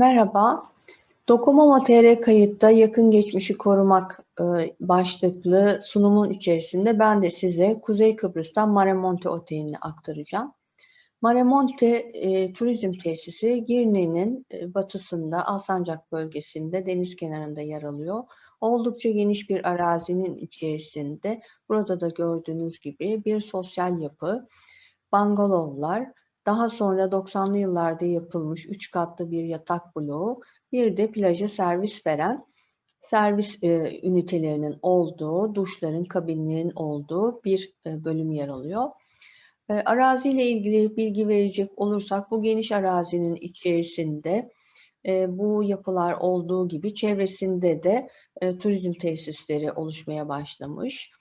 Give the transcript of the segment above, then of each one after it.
Merhaba. Dokomama TR kayıtta yakın geçmişi korumak e, başlıklı sunumun içerisinde ben de size Kuzey Kıbrıs'tan Maremonte Oteli'ni aktaracağım. Maremonte e, turizm tesisi Girne'nin e, batısında Alsancak bölgesinde deniz kenarında yer alıyor. Oldukça geniş bir arazinin içerisinde burada da gördüğünüz gibi bir sosyal yapı, bangalovlar, daha sonra 90'lı yıllarda yapılmış 3 katlı bir yatak bloğu, bir de plaja servis veren servis e, ünitelerinin olduğu, duşların, kabinlerin olduğu bir e, bölüm yer alıyor. E, araziyle ilgili bilgi verecek olursak bu geniş arazinin içerisinde e, bu yapılar olduğu gibi çevresinde de e, turizm tesisleri oluşmaya başlamış.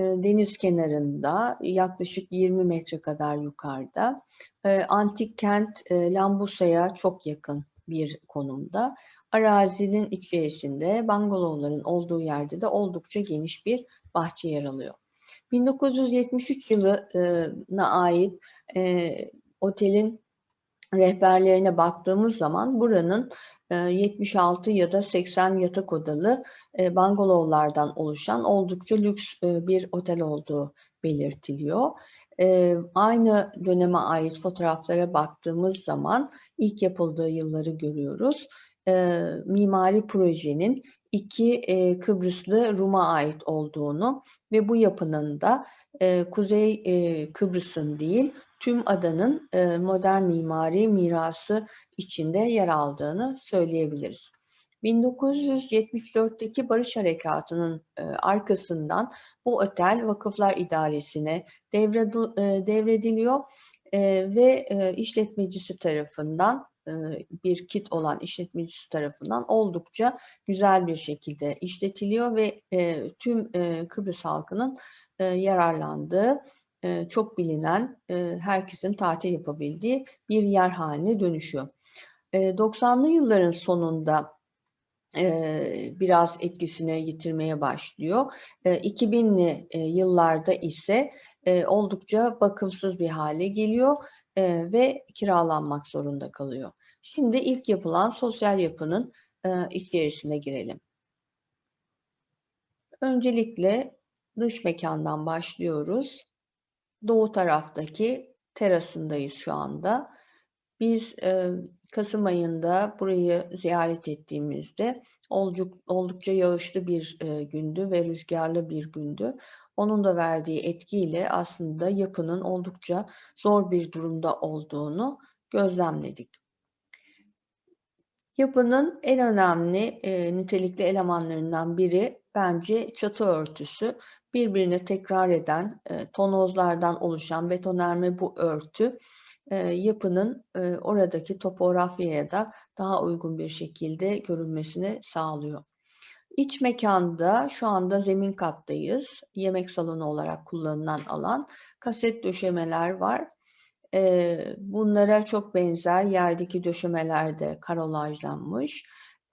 E, deniz kenarında yaklaşık 20 metre kadar yukarıda e, antik kent e, Lambusa'ya çok yakın bir konumda. Arazinin içerisinde bangalovların olduğu yerde de oldukça geniş bir bahçe yer alıyor. 1973 yılına ait otelin rehberlerine baktığımız zaman buranın 76 ya da 80 yatak odalı bangalovlardan oluşan oldukça lüks bir otel olduğu belirtiliyor. Aynı döneme ait fotoğraflara baktığımız zaman ilk yapıldığı yılları görüyoruz. Mimari projenin iki Kıbrıslı Rum'a ait olduğunu ve bu yapının da Kuzey Kıbrıs'ın değil tüm adanın modern mimari mirası içinde yer aldığını söyleyebiliriz. 1974'teki Barış Harekatı'nın arkasından bu otel Vakıflar İdaresi'ne devrediliyor ve işletmecisi tarafından bir kit olan işletmecisi tarafından oldukça güzel bir şekilde işletiliyor ve tüm Kıbrıs halkının yararlandığı çok bilinen, herkesin tatil yapabildiği bir yer haline dönüşüyor. 90'lı yılların sonunda biraz etkisine yitirmeye başlıyor. 2000'li yıllarda ise oldukça bakımsız bir hale geliyor ve kiralanmak zorunda kalıyor. Şimdi ilk yapılan sosyal yapının içerisine girelim. Öncelikle dış mekandan başlıyoruz doğu taraftaki terasındayız şu anda. Biz e, Kasım ayında burayı ziyaret ettiğimizde oldukça yağışlı bir e, gündü ve rüzgarlı bir gündü. Onun da verdiği etkiyle aslında yapının oldukça zor bir durumda olduğunu gözlemledik. Yapının en önemli e, nitelikli elemanlarından biri bence çatı örtüsü birbirine tekrar eden e, tonozlardan oluşan betonarme bu örtü e, yapının e, oradaki topografyaya da daha uygun bir şekilde görünmesini sağlıyor. İç mekanda şu anda zemin kattayız. Yemek salonu olarak kullanılan alan. Kaset döşemeler var. E, bunlara çok benzer yerdeki döşemeler de karolajlanmış.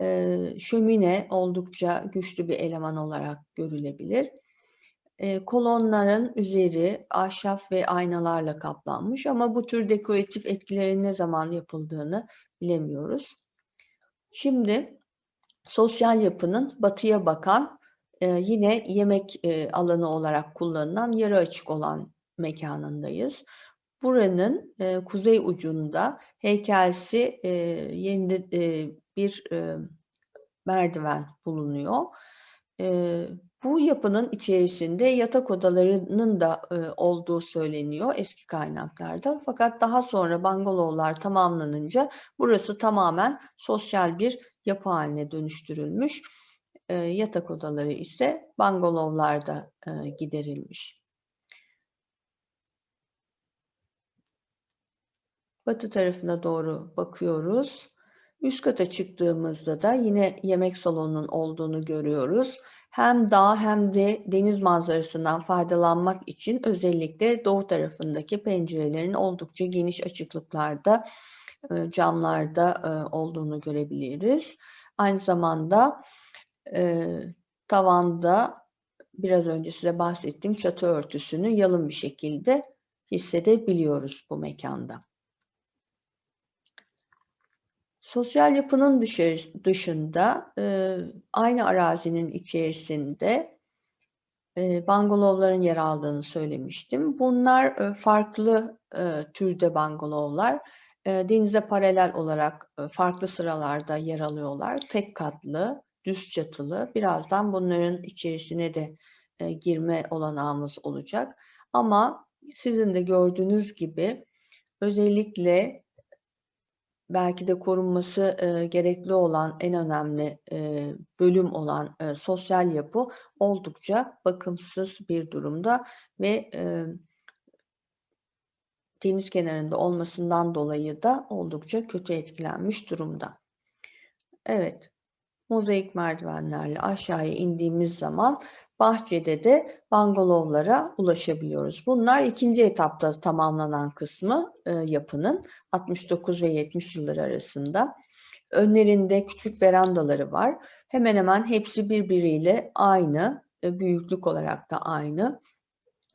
E, şömine oldukça güçlü bir eleman olarak görülebilir. E, kolonların üzeri ahşap ve aynalarla kaplanmış ama bu tür dekoratif etkilerin ne zaman yapıldığını bilemiyoruz. Şimdi sosyal yapının batıya bakan e, yine yemek e, alanı olarak kullanılan yarı açık olan mekanındayız. Buranın e, kuzey ucunda heykelsi e, yeni e, bir e, merdiven bulunuyor. E, bu yapının içerisinde yatak odalarının da e, olduğu söyleniyor eski kaynaklarda. Fakat daha sonra bangalovlar tamamlanınca burası tamamen sosyal bir yapı haline dönüştürülmüş. E, yatak odaları ise bangalovlarda e, giderilmiş. Batı tarafına doğru bakıyoruz. Üst kata çıktığımızda da yine yemek salonunun olduğunu görüyoruz. Hem dağ hem de deniz manzarasından faydalanmak için özellikle doğu tarafındaki pencerelerin oldukça geniş açıklıklarda e, camlarda e, olduğunu görebiliriz. Aynı zamanda e, tavanda biraz önce size bahsettiğim çatı örtüsünü yalın bir şekilde hissedebiliyoruz bu mekanda. Sosyal yapının dışarı, dışında e, aynı arazinin içerisinde e, bangolovların yer aldığını söylemiştim. Bunlar e, farklı e, türde bangolovlar. E, denize paralel olarak e, farklı sıralarda yer alıyorlar. Tek katlı, düz çatılı. Birazdan bunların içerisine de e, girme olanağımız olacak. Ama sizin de gördüğünüz gibi özellikle belki de korunması e, gerekli olan en önemli e, bölüm olan e, sosyal yapı oldukça bakımsız bir durumda ve e, deniz kenarında olmasından dolayı da oldukça kötü etkilenmiş durumda. Evet, mozaik merdivenlerle aşağıya indiğimiz zaman bahçede de bangolovlara ulaşabiliyoruz. Bunlar ikinci etapta tamamlanan kısmı e, yapının 69 ve 70 yılları arasında. Önlerinde küçük verandaları var. Hemen hemen hepsi birbiriyle aynı, e, büyüklük olarak da aynı.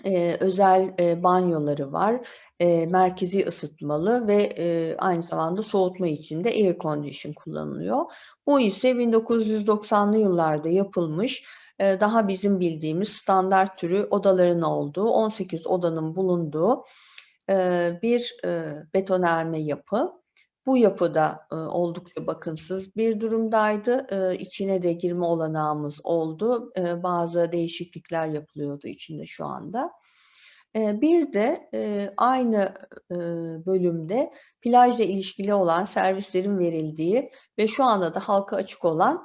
E, özel e, banyoları var, e, merkezi ısıtmalı ve e, aynı zamanda soğutma için de air condition kullanılıyor. Bu ise 1990'lı yıllarda yapılmış daha bizim bildiğimiz standart türü odaların olduğu, 18 odanın bulunduğu e, bir e, betonerme yapı. Bu yapıda e, oldukça bakımsız bir durumdaydı. İçine de girme olanağımız oldu. Bazı değişiklikler yapılıyordu içinde şu anda. Bir de aynı bölümde plajla ilişkili olan servislerin verildiği ve şu anda da halka açık olan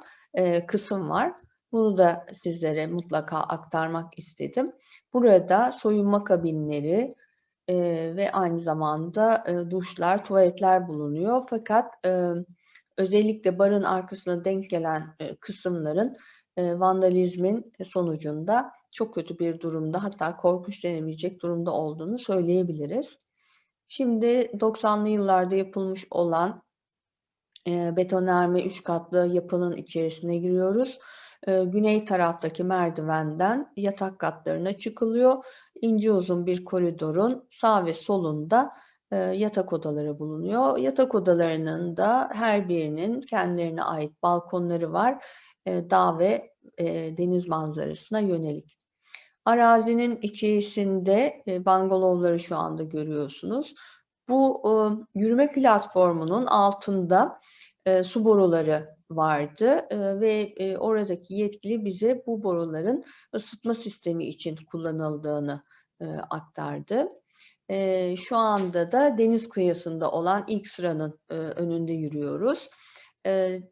kısım var. Bunu da sizlere mutlaka aktarmak istedim. Burada soyunma kabinleri e, ve aynı zamanda e, duşlar, tuvaletler bulunuyor. Fakat e, özellikle barın arkasına denk gelen e, kısımların e, vandalizmin sonucunda çok kötü bir durumda hatta korkunç denemeyecek durumda olduğunu söyleyebiliriz. Şimdi 90'lı yıllarda yapılmış olan e, betonarme üç katlı yapının içerisine giriyoruz. Ee, güney taraftaki merdivenden yatak katlarına çıkılıyor. İnce uzun bir koridorun sağ ve solunda e, yatak odaları bulunuyor. Yatak odalarının da her birinin kendilerine ait balkonları var. E, dağ ve e, deniz manzarasına yönelik. Arazinin içerisinde bangolovları şu anda görüyorsunuz. Bu yürüme platformunun altında su boruları vardı ve oradaki yetkili bize bu boruların ısıtma sistemi için kullanıldığını aktardı. Şu anda da deniz kıyısında olan ilk sıranın önünde yürüyoruz.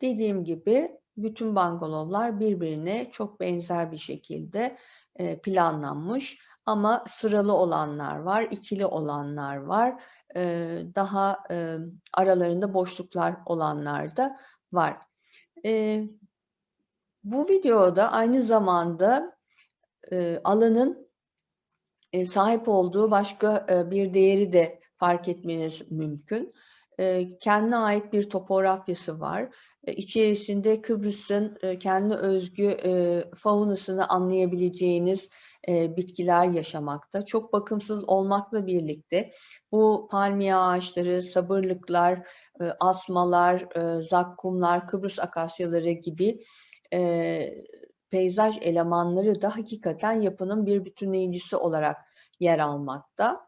Dediğim gibi bütün bangalovlar birbirine çok benzer bir şekilde planlanmış ama sıralı olanlar var, ikili olanlar var, daha aralarında boşluklar olanlar da var. Bu videoda aynı zamanda alanın sahip olduğu başka bir değeri de fark etmeniz mümkün. Kendine ait bir topografyası var. E, içerisinde Kıbrıs'ın kendi özgü faunasını anlayabileceğiniz bitkiler yaşamakta. Çok bakımsız olmakla birlikte bu palmiye ağaçları, sabırlıklar, asmalar, zakkumlar, Kıbrıs akasyaları gibi peyzaj elemanları da hakikaten yapının bir bütünleyicisi olarak yer almakta.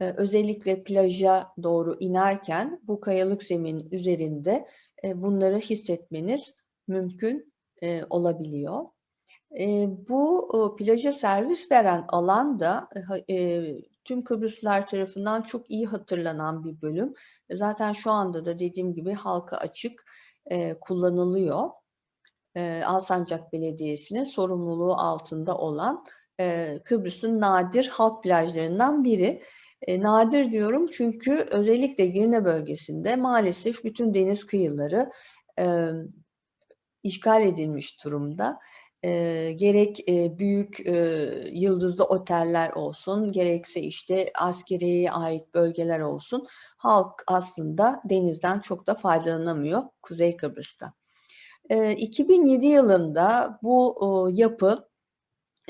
Özellikle plaja doğru inerken bu kayalık zemin üzerinde bunları hissetmeniz mümkün olabiliyor. Bu e, plaja servis veren alan da tüm Kıbrıslılar tarafından çok iyi hatırlanan bir bölüm. Zaten şu anda da dediğim gibi halka açık kullanılıyor. Alsancak Belediyesi'nin sorumluluğu altında olan Kıbrıs'ın nadir halk plajlarından biri. Nadir diyorum çünkü özellikle Girne bölgesinde maalesef bütün deniz kıyıları işgal edilmiş durumda e, gerek e, büyük e, yıldızlı oteller olsun, gerekse işte askeriye ait bölgeler olsun, halk aslında denizden çok da faydalanamıyor Kuzey Kıbrıs'ta. E, 2007 yılında bu e, yapı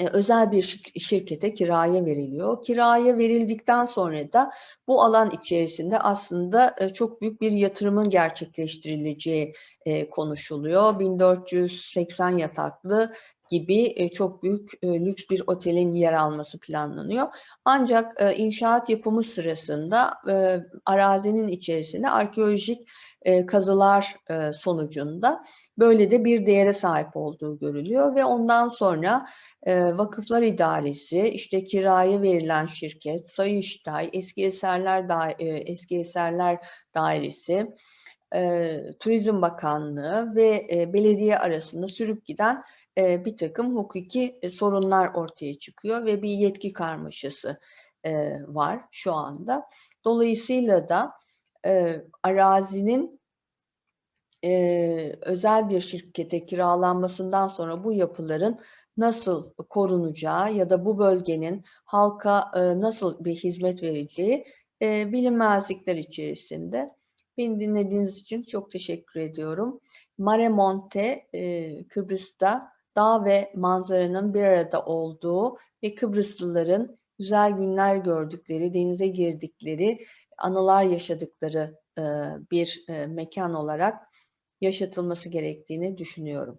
özel bir şir- şirkete kiraya veriliyor. Kiraya verildikten sonra da bu alan içerisinde aslında e, çok büyük bir yatırımın gerçekleştirileceği e, konuşuluyor. 1480 yataklı gibi e, çok büyük e, lüks bir otelin yer alması planlanıyor. Ancak e, inşaat yapımı sırasında e, arazinin içerisinde arkeolojik e, kazılar e, sonucunda böyle de bir değere sahip olduğu görülüyor ve ondan sonra e, Vakıflar İdaresi, işte kiraya verilen şirket, Sayıştay, Eski Eserler Da- Eski Eserler Dairesi, Turizm Bakanlığı ve belediye arasında sürüp giden bir takım hukuki sorunlar ortaya çıkıyor ve bir yetki karmaşası var şu anda. Dolayısıyla da e, arazinin e, özel bir şirkete kiralanmasından sonra bu yapıların nasıl korunacağı ya da bu bölgenin halka e, nasıl bir hizmet vereceği e, bilinmezlikler içerisinde. Beni dinlediğiniz için çok teşekkür ediyorum. Mare Monte e, Kıbrıs'ta dağ ve manzaranın bir arada olduğu ve Kıbrıslıların güzel günler gördükleri, denize girdikleri, anılar yaşadıkları bir mekan olarak yaşatılması gerektiğini düşünüyorum.